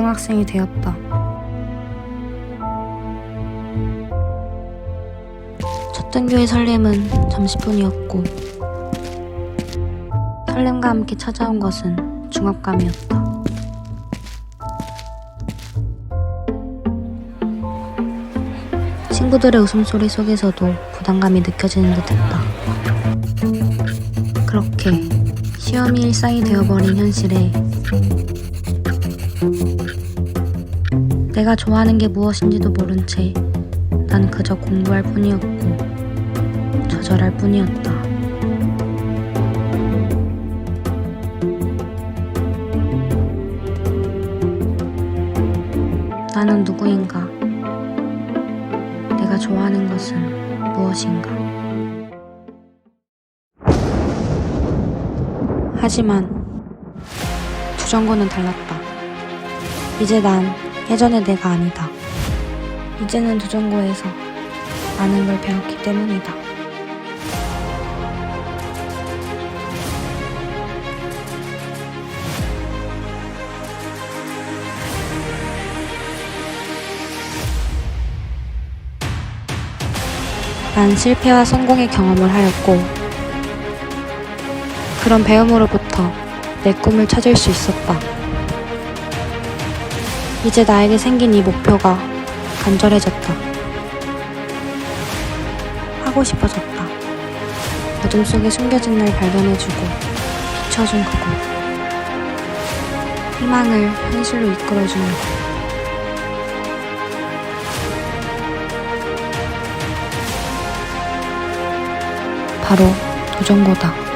고등학생이 되었다. 첫 등교의 설렘은 잠시뿐이었고 설렘과 함께 찾아온 것은 중압감이었다. 친구들의 웃음소리 속에서도 부담감이 느껴지는 듯했다. 그렇게 시험이 일상이 되어버린 현실에 내가 좋아하는 게 무엇인지도 모른 채 난 그저 공부할 뿐이었고 좌절할 뿐이었다. 나는 누구인가? 내가 좋아하는 것은 무엇인가? 하지만 부정고는 달랐다. 이제 난 예전의 내가 아니다. 이제는 두정고에서 많은 걸 배웠기 때문이다. 난 실패와 성공의 경험을 하였고, 그런 배움으로부터 내 꿈을 찾을 수 있었다. 이제 나에게 생긴 이 목표가 간절해졌다. 하고 싶어졌다. 어둠 속에 숨겨진 날 발견해주고 비춰준 그곳. 희망을 현실로 이끌어주는 곳. 바로 도전고다.